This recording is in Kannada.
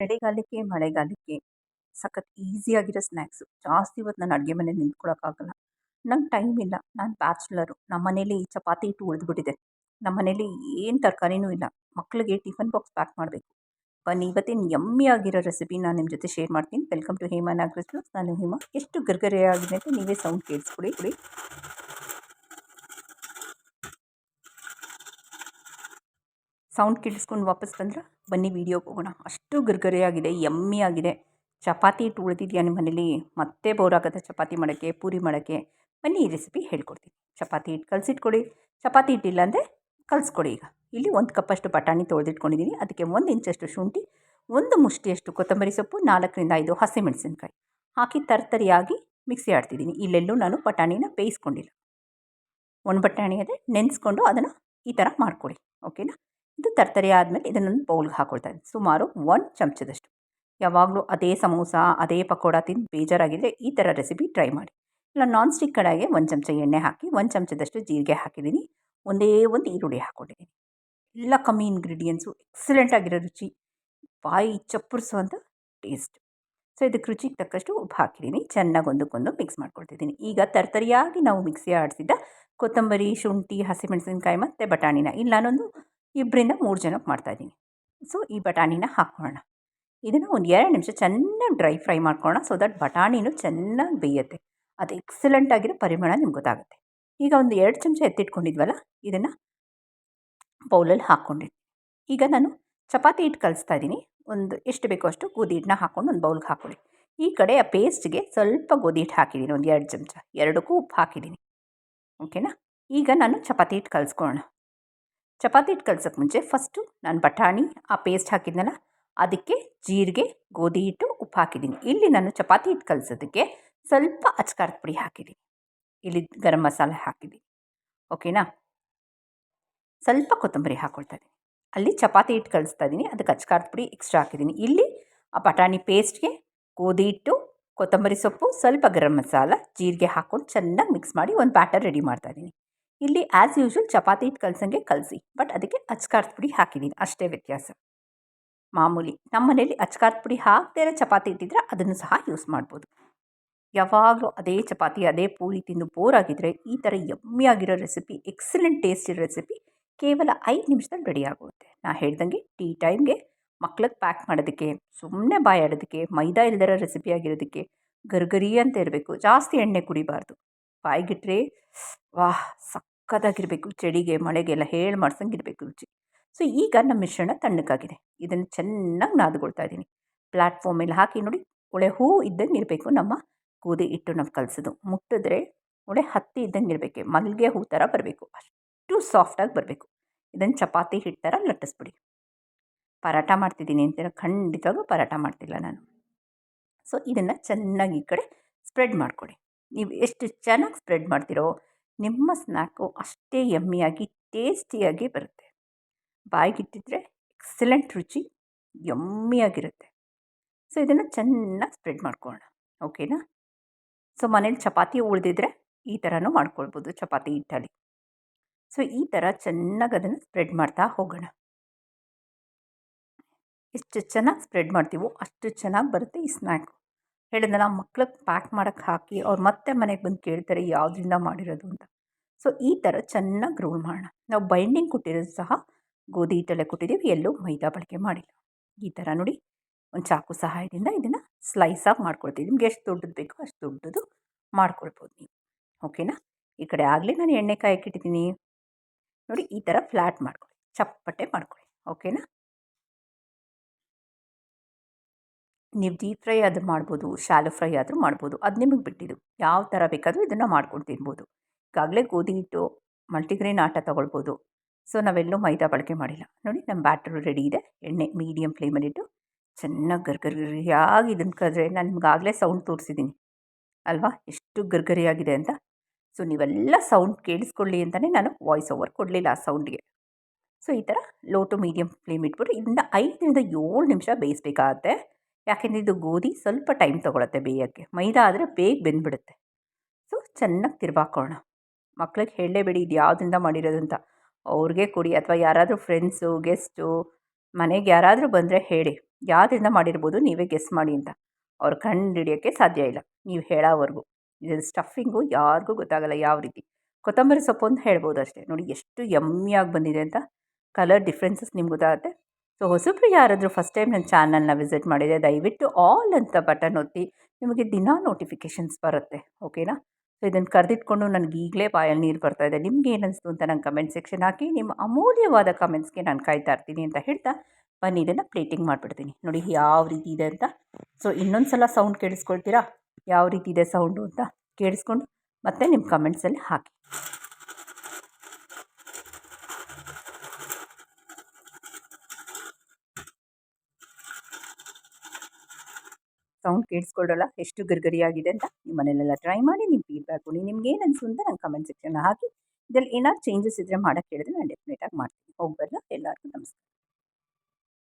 ಚಳಿಗಾಲಕ್ಕೆ ಮಳೆಗಾಲಕ್ಕೆ ಸಖತ್ ಈಸಿಯಾಗಿರೋ ಸ್ನ್ಯಾಕ್ಸು ಜಾಸ್ತಿ ಹೊತ್ತು ನಾನು ಅಡುಗೆ ಮನೇಲಿ ನಿಂತ್ಕೊಳ್ಳೋಕ್ಕಾಗಲ್ಲ ನಂಗೆ ಟೈಮ್ ಇಲ್ಲ. ನಾನು ಬ್ಯಾಚುಲರು ನಮ್ಮ ಮನೇಲಿ ಚಪಾತಿ ಹಿಟ್ಟು ಉಳಿದ್ಬಿಟ್ಟಿದೆ. ನಮ್ಮ ಮನೇಲಿ ಏನು ತರಕಾರಿನೂ ಇಲ್ಲ. ಮಕ್ಕಳಿಗೆ ಟಿಫನ್ ಬಾಕ್ಸ್ ಪ್ಯಾಕ್ ಮಾಡಬೇಕು. ಬನ್ನಿ, ಇವತ್ತಿನ ಯಮ್ಮಿ ಆಗಿರೋ ರೆಸಿಪಿ ನಾನು ನಿಮ್ಮ ಜೊತೆ ಶೇರ್ ಮಾಡ್ತೀನಿ. ವೆಲ್ಕಮ್ ಟು ಹೇಮಾ ನಾಗ್ರೆಸ್ ನಾನು ಹೇಮಾ. ಎಷ್ಟು ಗರ್ಗರೆಯಾಗಿದೆ ಅಂತ ನೀವೇ ಸೌಂಡ್ ಕೇಳಿಸ್ಕೊಡಿ. ಕೊಡಿ. ಸೌಂಡ್ ಕೇಳಿಸ್ಕೊಂಡು ವಾಪಸ್ ಬಂದ್ರೆ? ಬನ್ನಿ ವೀಡಿಯೋಗೆ ಹೋಗೋಣ. ಅಷ್ಟು ಗರ್ಗರಿಯಾಗಿದೆ ಯಮ್ಮಿ ಆಗಿದೆ ಚಪಾತಿ ಇಟ್ಟು ಉಳಿದಿದೆಯಾ ನಿಮ್ಮ ಮನೇಲಿ? ಮತ್ತೆ ಬೋರ್ ಆಗುತ್ತೆ ಚಪಾತಿ ಮಾಡೋಕ್ಕೆ, ಪೂರಿ ಮಾಡೋಕ್ಕೆ. ಬನ್ನಿ ಈ ರೆಸಿಪಿ ಹೇಳ್ಕೊಡ್ತೀನಿ. ಚಪಾತಿ ಹಿಟ್ಟು ಕಲಸಿಟ್ಕೊಡಿ. ಚಪಾತಿ ಹಿಟ್ಟಿಲ್ಲ ಅಂದರೆ ಕಲಿಸ್ಕೊಡಿ ಈಗ. ಇಲ್ಲಿ ಒಂದು ಕಪ್ಪಷ್ಟು ಬಟಾಣಿ ತೊಳೆದಿಟ್ಕೊಂಡಿದ್ದೀನಿ ಅದಕ್ಕೆ ಒಂದು ಇಂಚಷ್ಟು ಶುಂಠಿ, ಒಂದು ಮುಷ್ಟಿಯಷ್ಟು ಕೊತ್ತಂಬರಿ ಸೊಪ್ಪು, ನಾಲ್ಕರಿಂದ ಐದು ಹಸಿಮೆಣಸಿನ್ಕಾಯಿ. ಹಾಕಿ ತರ್ತರಿಯಾಗಿ ಮಿಕ್ಸಿ ಆಡ್ತಿದ್ದೀನಿ ಇಲ್ಲೆಲ್ಲೂ ನಾನು ಬಟಾಣಿನ ಬೇಯಿಸ್ಕೊಂಡಿಲ್ಲ. ಒಣ ಬಟಾಣಿ ಅದೇ ನೆನೆಸ್ಕೊಂಡು ಅದನ್ನು ಈ ಥರ ಮಾಡಿಕೊಡಿ. ಓಕೆನಾ? ತರ್ತರಿ ಆದಮೇಲೆ ಇದನ್ನೊಂದು ಬೌಲ್ಗೆ ಹಾಕೊಳ್ತಾ ಇದ್ದೀನಿ ಸುಮಾರು ಒಂದು ಚಮಚದಷ್ಟು. ಯಾವಾಗಲೂ ಅದೇ ಸಮೋಸ, ಅದೇ ಪಕೋಡ ತಿಂದು ಬೇಜಾರಾಗಿದ್ದರೆ ಈ ಥರ ರೆಸಿಪಿ ಟ್ರೈ ಮಾಡಿ. ಇಲ್ಲ ನಾನ್ ಸ್ಟಿಕ್ ಕಡಾಯಿಗೆ ಒಂದು ಚಮಚ ಎಣ್ಣೆ ಹಾಕಿ, ಒಂದು ಚಮಚದಷ್ಟು ಜೀರಿಗೆ ಹಾಕಿದ್ದೀನಿ. ಒಂದೇ ಒಂದು ಈರುಳ್ಳಿ ಹಾಕ್ಕೊಂಡಿದ್ದೀನಿ ಎಲ್ಲ ಕಮ್ಮಿ ಇಂಗ್ರೀಡಿಯೆಂಟ್ಸು, ಎಕ್ಸಲೆಂಟ್ ಆಗಿರೋ ರುಚಿ, ಬಾಯಿ ಚಪ್ಪರಿಸುವಂಥ ಟೇಸ್ಟ್. ಸೊ, ಇದಕ್ಕೆ ರುಚಿಗೆ ತಕ್ಕಷ್ಟು ಉಪ್ಪು ಹಾಕಿದ್ದೀನಿ. ಚೆನ್ನಾಗಿ ಒಂದಕ್ಕೊಂದು ಮಿಕ್ಸ್ ಮಾಡ್ಕೊಳ್ತಿದ್ದೀನಿ. ಈಗ ತರ್ತರಿಯಾಗಿ ನಾವು ಮಿಕ್ಸಿ ಆಡಿಸಿದ್ದ ಕೊತ್ತಂಬರಿ, ಶುಂಠಿ, ಹಸಿಮೆಣಸಿನಕಾಯಿ ಮತ್ತು ಬಟಾಣಿನ. ಇಲ್ಲ ನಾನೊಂದು ಇಬ್ಬರಿಂದ ಮೂರು ಜನಕ್ಕೆ ಮಾಡ್ತಾಯಿದ್ದೀನಿ ಸೊ ಈ ಬಟಾಣಿನ ಹಾಕ್ಕೊಳ್ಳೋಣ ಇದನ್ನು ಒಂದು ಎರಡು ನಿಮಿಷ ಚೆನ್ನಾಗಿ ಡ್ರೈ ಫ್ರೈ ಮಾಡ್ಕೊಳ್ಳೋಣ ಸೊ ದಟ್ ಬಟಾಣಿನೂ ಚೆನ್ನಾಗಿ ಬೇಯುತ್ತೆ. ಅದು ಎಕ್ಸಲೆಂಟ್ ಆಗಿರೋ ಪರಿಮಳ ನಿಮ್ಗೆ ಗೊತ್ತಾಗುತ್ತೆ. ಈಗ ಒಂದು ಎರಡು ಚಮಚ ಎತ್ತಿಟ್ಕೊಂಡಿದ್ವಲ್ಲ, ಇದನ್ನು ಬೌಲಲ್ಲಿ ಹಾಕ್ಕೊಂಡಿದ್ದೀನಿ ಈಗ ನಾನು ಚಪಾತಿ ಹಿಟ್ಟು ಕಲಿಸ್ತಾ ಇದ್ದೀನಿ. ಒಂದು ಎಷ್ಟು ಬೇಕೋ ಅಷ್ಟು ಗೋಧಿ ಹಿಟ್ಟನ್ನ ಹಾಕ್ಕೊಂಡು ಒಂದು ಬೌಲ್ಗೆ ಹಾಕ್ಕೊಳ್ಳಿ ಈ ಕಡೆ ಆ ಪೇಸ್ಟ್ಗೆ ಸ್ವಲ್ಪ ಗೋಧಿ ಹಿಟ್ಟು ಹಾಕಿದ್ದೀನಿ ಒಂದು ಎರಡು ಚಮಚ. ಎರಡಕ್ಕೂ ಉಪ್ಪು ಹಾಕಿದ್ದೀನಿ ಓಕೆನಾ ಈಗ ನಾನು ಚಪಾತಿ ಹಿಟ್ಟು ಕಲಿಸ್ಕೊಳ್ಳೋಣ ಚಪಾತಿ ಹಿಟ್ಟು ಕಲ್ಸೋಕ್ಕೆ ಮುಂಚೆ ಫಸ್ಟು ನಾನು ಬಟಾಣಿ, ಆ ಪೇಸ್ಟ್ ಹಾಕಿದ್ನಲ್ಲ, ಅದಕ್ಕೆ ಜೀರಿಗೆ, ಗೋಧಿ ಹಿಟ್ಟು, ಉಪ್ಪು ಹಾಕಿದ್ದೀನಿ. ಇಲ್ಲಿ ನಾನು ಚಪಾತಿ ಹಿಟ್ಟು ಕಲಿಸೋದಕ್ಕೆ ಸ್ವಲ್ಪ ಅಚ್ಕಾರದ ಪುಡಿ ಹಾಕಿದ್ದೀನಿ. ಇಲ್ಲಿ ಗರಂ ಮಸಾಲೆ ಹಾಕಿದ್ದೀನಿ. ಓಕೆನಾ? ಸ್ವಲ್ಪ ಕೊತ್ತಂಬರಿ ಹಾಕ್ಕೊಳ್ತಾ ಅಲ್ಲಿ ಚಪಾತಿ ಹಿಟ್ಟು ಕಲಿಸ್ತಾ ಇದ್ದೀನಿ, ಅದಕ್ಕೆ ಅಚ್ಕಾರದ ಪುಡಿ ಎಕ್ಸ್ಟ್ರಾ ಹಾಕಿದ್ದೀನಿ. ಇಲ್ಲಿ ಆ ಬಟಾಣಿ ಪೇಸ್ಟ್ಗೆ ಗೋಧಿ ಹಿಟ್ಟು, ಕೊತ್ತಂಬರಿ ಸೊಪ್ಪು, ಸ್ವಲ್ಪ ಗರಂ ಮಸಾಲ, ಜೀರಿಗೆ ಹಾಕ್ಕೊಂಡು ಚೆನ್ನಾಗಿ ಮಿಕ್ಸ್ ಮಾಡಿ ಒಂದು ಬ್ಯಾಟರ್ ರೆಡಿ ಮಾಡ್ತಾ ಇದ್ದೀನಿ. ಇಲ್ಲಿ ಆ್ಯಸ್ ಯೂಶ್ವಲ್ ಚಪಾತಿ ಹಿಟ್ಟು ಕಲ್ಸಂಗೆ ಕಲಸಿ ಬಟ್ ಅದಕ್ಕೆ ಅಚ್ಕಾರದ ಪುಡಿ ಹಾಕಿದ್ದೀನಿ ಅಷ್ಟೇ ವ್ಯತ್ಯಾಸ. ಮಾಮೂಲಿ ನಮ್ಮ ಮನೇಲಿ ಅಚ್ಕಾರದ ಪುಡಿ ಹಾಕ್ದೇ ಚಪಾತಿ ಇಟ್ಟಿದ್ರೆ ಅದನ್ನು ಸಹ ಯೂಸ್ ಮಾಡ್ಬೋದು. ಯಾವಾಗಲೂ ಅದೇ ಚಪಾತಿ, ಅದೇ ಪೂರಿ ತಿಂದು ಬೋರ್ ಆಗಿದ್ರೆ ಈ ಥರ ಯಮ್ಮಿ ಆಗಿರೋ ರೆಸಿಪಿ ಎಕ್ಸಲೆಂಟ್ ಟೇಸ್ಟ್ ಇರೋ ರೆಸಿಪಿ ಕೇವಲ ಐದು ನಿಮಿಷದಲ್ಲಿ ರೆಡಿ ಆಗುತ್ತೆ ನಾ ಹೇಳ್ದಂಗೆ ಟೀ ಟೈಮ್ಗೆ ಮಕ್ಳಿಗೆ ಪ್ಯಾಕ್ ಮಾಡೋದಕ್ಕೆ ಸುಮ್ಮನೆ ಬಾಯಾಡೋದಕ್ಕೆ, ಮೈದಾ ಇಲ್ದಿರೋ ರೆಸಿಪಿ ಆಗಿರೋದಕ್ಕೆ ಗರ್ಗರಿ ಅಂತ ಇರಬೇಕು, ಜಾಸ್ತಿ ಎಣ್ಣೆ ಕುಡಿಬಾರ್ದು. ಬಾಯಿಗಿಟ್ರೆ, ವಾಹ್ ಸಕ್ಕತ್ತಾಗಿರಬೇಕು ಚಳಿಗೆ, ಮಳೆಗೆಲ್ಲ ಹೇಳಿ ಮಾಡ್ಸಂಗಿರಬೇಕು ರುಚಿ. ಸೊ ಈಗ ನಮ್ಮ ಮಿಶ್ರಣ ತಣ್ಣಗಾಗಿದೆ. ಇದನ್ನು ಚೆನ್ನಾಗಿ ನಾದ್ಕೊಳ್ತಾ ಇದ್ದೀನಿ. ಪ್ಲಾಟ್ಫಾರ್ಮ್ ಮೇಲೆ ಹಾಕಿ ನೋಡಿ, ಒಳ್ಳೆ ಹೂ ಇದ್ದಂಗೆ ಇರಬೇಕು ನಮ್ಮ ಕೂದಿ ಹಿಟ್ಟು ನಾವು ಕಲಸೋದು. ಮುಟ್ಟಿದ್ರೆ ಒಳೆ ಹತ್ತಿ ಇದ್ದಂಗೆ ಇರಬೇಕು. ಮಲ್ಲಿಗೆ ಹೂ ಥರ ಬರಬೇಕು. ಅಷ್ಟು ಸಾಫ್ಟಾಗಿ ಬರಬೇಕು. ಇದನ್ನು ಚಪಾತಿ ಹಿಟ್ಟು ಥರ ಲಟ್ಟಿಸ್ಬಿಡಿ. ಪರಾಟ ಮಾಡ್ತಿದ್ದೀನಿ ಅಂತೀರ? ಖಂಡಿತವಾಗೂ ಪರಾಟ ಮಾಡ್ತಿಲ್ಲ ನಾನು. ಸೊ ಇದನ್ನು ಚೆನ್ನಾಗಿ ಈ ಕಡೆ ಸ್ಪ್ರೆಡ್ ಮಾಡಿಕೊಡಿ. ನೀವು ಎಷ್ಟು ಚೆನ್ನಾಗಿ ಸ್ಪ್ರೆಡ್ ಮಾಡ್ತೀರೋ, ನಿಮ್ಮ ಸ್ನ್ಯಾಕು ಅಷ್ಟೇ ಯಮ್ಮಿಯಾಗಿ, ಟೇಸ್ಟಿಯಾಗಿ ಬರುತ್ತೆ. ಬಾಯಿಗಿಟ್ಟಿದ್ರೆ ಎಕ್ಸಲೆಂಟ್ ರುಚಿ, ಯಮ್ಮಿಯಾಗಿರುತ್ತೆ. ಸೊ, ಇದನ್ನು ಚೆನ್ನಾಗಿ ಸ್ಪ್ರೆಡ್ ಮಾಡ್ಕೊಳ್ಳೋಣ. ಓಕೆನಾ? ಸೊ, ಮನೇಲಿ ಚಪಾತಿ ಉಳಿದಿದ್ರೆ ಈ ಥರನೂ ಮಾಡ್ಕೊಳ್ಬೋದು, ಚಪಾತಿ ಹಿಟ್ಟಲ್ಲಿ ಸೊ, ಈ ಥರ ಚೆನ್ನಾಗಿ ಅದನ್ನು ಸ್ಪ್ರೆಡ್ ಮಾಡ್ತಾ ಹೋಗೋಣ. ಎಷ್ಟು ಚೆನ್ನಾಗಿ ಸ್ಪ್ರೆಡ್ ಮಾಡ್ತೀವೋ ಅಷ್ಟು ಚೆನ್ನಾಗಿ ಬರುತ್ತೆ ಈ ಸ್ನ್ಯಾಕು. ಹೇಳಿದ್ನಲ್ಲ ಮಕ್ಳಿಗೆ ಪ್ಯಾಕ್ ಮಾಡೋಕ್ಕೆ ಹಾಕಿ ಅವ್ರು ಮತ್ತೆ ಮನೆಗೆ ಬಂದು ಕೇಳ್ತಾರೆ, ಯಾವುದರಿಂದ ಮಾಡಿರೋದು ಅಂತ. ಸೊ ಈ ಥರ ಚೆನ್ನಾಗಿ ರೋಲ್ ಮಾಡೋಣ. ನಾವು ಬೈಂಡಿಂಗ್ ಕೊಟ್ಟಿರೋದು ಸಹ ಗೋಧಿ ಹಿಟ್ಟಲ್ಲೇ ಕೊಟ್ಟಿದ್ದೀವಿ, ಎಲ್ಲೂ ಮೈದಾ ಬಳಕೆ ಮಾಡಿಲ್ಲ. ಈ ಥರ ನೋಡಿ, ಒಂದು ಚಾಕು ಸಹಾಯದಿಂದ ಇದನ್ನು ಸ್ಲೈಸಾಗಿ ಮಾಡ್ಕೊಳ್ತೀವಿ. ನಿಮ್ಗೆ ಎಷ್ಟು ದೊಡ್ಡದು ಬೇಕೋ ಅಷ್ಟು ದೊಡ್ಡದು ಮಾಡ್ಕೊಳ್ಬೋದು ನೀವು. ಓಕೆನಾ ಈ ಕಡೆ ಆಗಲಿ ನಾನು ಎಣ್ಣೆ ಕಾಯಕ್ಕಿಟ್ಟಿದ್ದೀನಿ ನೋಡಿ, ಈ ಥರ ಫ್ಲ್ಯಾಟ್ ಮಾಡ್ಕೊಳ್ಳಿ. ಚಪ್ಪಟೆ ಮಾಡ್ಕೊಳ್ಳಿ. ಓಕೆನಾ ನೀವು ಡೀಪ್ ಫ್ರೈ ಆದರೂ ಮಾಡ್ಬೋದು ಶಾಲೋ ಫ್ರೈ ಆದರೂ ಮಾಡ್ಬೋದು. ಅದು ನಿಮಗೆ ಬಿಟ್ಟಿದ್ದು. ಯಾವ ಥರ ಬೇಕಾದರೂ ಇದನ್ನು ಮಾಡ್ಕೊಂಡು ತಿನ್ಬೋದು. ಈಗಾಗಲೇ ಗೋಧಿ ಹಿಟ್ಟು ಮಲ್ಟಿಗ್ರೇನ್ ಆಟ ತೊಗೊಳ್ಬೋದು. ಸೊ ನಾವೆಲ್ಲೂ ಮೈದಾ ಬಳಕೆ ಮಾಡಿಲ್ಲ. ನೋಡಿ ನಮ್ಮ ಬ್ಯಾಟ್ರು ರೆಡಿ ಇದೆ. ಎಣ್ಣೆ ಮೀಡಿಯಮ್ ಫ್ಲೇಮಲ್ಲಿಟ್ಟು ಚೆನ್ನಾಗಿ ಗರ್ಗರಿಯಾಗಿ ಇದನ್ನು ಕದ್ರೆ ನಾನು ನಿಮ್ಗಾಗಲೇ ಸೌಂಡ್ ತೋರಿಸಿದ್ದೀನಿ ಅಲ್ವಾ? ಎಷ್ಟು ಗರ್ಗರಿಯಾಗಿದೆ ಅಂತ. ಸೊ ನೀವೆಲ್ಲ ಸೌಂಡ್ ಕೇಳಿಸ್ಕೊಳ್ಳಿ ಅಂತಲೇ ನಾನು ವಾಯ್ಸ್ ಓವರ್ ಕೊಡಲಿಲ್ಲ ಆ ಸೌಂಡ್ಗೆ ಸೊ ಈ ಥರ ಲೋ ಟು ಮೀಡಿಯಮ್ ಫ್ಲೇಮ್ ಇಟ್ಬಿಟ್ಟು ಇದನ್ನ ಐದರಿಂದ ಏಳು ನಿಮಿಷ ಬೇಯಿಸ್ಬೇಕಾಗತ್ತೆ. ಯಾಕೆಂದರೆ ಇದು ಗೋಧಿ ಸ್ವಲ್ಪ ಟೈಮ್ ತೊಗೊಳತ್ತೆ ಬೇಯೋಕ್ಕೆ. ಮೈದಾ ಆದರೆ ಬೇಗ ಬೆಂದ್ಬಿಡುತ್ತೆ. ಸೊ ಚೆನ್ನಾಗಿ ತಿರ್ಬಾಕೋಣ ಮಕ್ಳಿಗೆ ಹೇಳಲೇಬೇಡಿ ಇದು ಯಾವುದರಿಂದ ಮಾಡಿರೋದು ಅಂತ. ಅವ್ರಿಗೆ ಕೊಡಿ, ಅಥವಾ ಯಾರಾದರೂ ಫ್ರೆಂಡ್ಸು ಗೆಸ್ಟು ಮನೆಗೆ ಯಾರಾದರೂ ಬಂದರೆ ಹೇಳಿ. ಯಾವುದರಿಂದ ಮಾಡಿರ್ಬೋದು, ನೀವೇ ಗೆಸ್ ಮಾಡಿ ಅಂತ. ಅವ್ರು ಕಂಡುಹಿಡಿಯೋಕ್ಕೆ ಸಾಧ್ಯ ಇಲ್ಲ. ನೀವು ಹೇಳೋವರೆಗೂ. ಇದ್ರ ಸ್ಟಫಿಂಗು ಯಾರಿಗೂ ಗೊತ್ತಾಗಲ್ಲ ಯಾವ ರೀತಿ. ಕೊತ್ತಂಬರಿ ಸೊಪ್ಪು ಅಂತ ಹೇಳ್ಬೋದು ಅಷ್ಟೇ. ನೋಡಿ, ಎಷ್ಟು ಯಮ್ಮಿಯಾಗಿ ಬಂದಿದೆ ಅಂತ. ಕಲರ್ ಡಿಫ್ರೆನ್ಸಸ್ ನಿಮ್ಗೆ ಗೊತ್ತಾಗುತ್ತೆ. ಸೊ ಹೊಸಬ್ರು ಯಾರಾದರೂ ಫಸ್ಟ್ ಟೈಮ್ ನನ್ನ ಚಾನಲ್ನ ವಿಸಿಟ್ ಮಾಡಿದೆ ದಯವಿಟ್ಟು ಆಲ್ ಅಂತ ಬಟನ್ ಒತ್ತಿ ನಿಮಗೆ ದಿನಾ ನೋಟಿಫಿಕೇಷನ್ಸ್ ಬರುತ್ತೆ ಓಕೆನಾ ಸೊ ಇದನ್ನು ಕರೆದಿಟ್ಕೊಂಡು ನನಗೆ ಈಗಲೇ ಬಾಯಲ್ಲಿ ನೀರು ಬರ್ತಾ ಇದೆ. ನಿಮ್ಗೆ ಏನಿಸ್ತು ಅಂತ ನಂಗೆ ಕಮೆಂಟ್ ಸೆಕ್ಷನ್ ಹಾಕಿ, ನಿಮ್ಮ ಅಮೂಲ್ಯವಾದ ಕಮೆಂಟ್ಸ್ಗೆ ನಾನು ಕಾಯ್ತಾ ಇರ್ತೀನಿ ಅಂತ ಹೇಳ್ತಾ ಬನ್ನಿ, ಇದನ್ನು ಪ್ಲೇಟಿಂಗ್ ಮಾಡಿಬಿಡ್ತೀನಿ. ನೋಡಿ ಯಾವ ರೀತಿ ಇದೆ ಅಂತ. ಸೊ ಇನ್ನೊಂದು ಸಲ ಸೌಂಡ್ ಕೇಳಿಸ್ಕೊಳ್ತೀರಾ? ಯಾವ ರೀತಿ ಇದೆ ಸೌಂಡು ಅಂತ ಕೇಳಿಸ್ಕೊಂಡು ಮತ್ತೆ ನಿಮ್ಮ ಕಮೆಂಟ್ಸಲ್ಲಿ ಹಾಕಿ. ಸೌಂಡ್ ಕೇಳಿಸ್ಕೊಳ್ಳಲ್ಲ? ಎಷ್ಟು ಗರ್ಗರಿಯಾಗಿದೆ ಅಂತ ನಿಮ್ಮ ಮನೇಲೆಲ್ಲ ಟ್ರೈ ಮಾಡಿ ನಿಮ್ಮ ಫೀಡ್ಬ್ಯಾಕ್ ನಿಮ್ಗೆ ಅನಿಸು ಅಂತ ನಂಗೆ ಕಮೆಂಟ್ ಸೆಕ್ಷನ್ ಹಾಕಿ. ಇದರಲ್ಲಿ ಏನಾದ್ರು ಚೇಂಜಸ್ ಇದ್ದರೆ ಮಾಡೋಕ್ಕೆ ಹೇಳಿದ್ರೆ ನಾನು ಡೆಫಿನೆಟಾಗಿ ಮಾಡ್ತೀನಿ. ಹೋಗಿ ಎಲ್ಲರಿಗೂ ನಮಸ್ಕಾರ.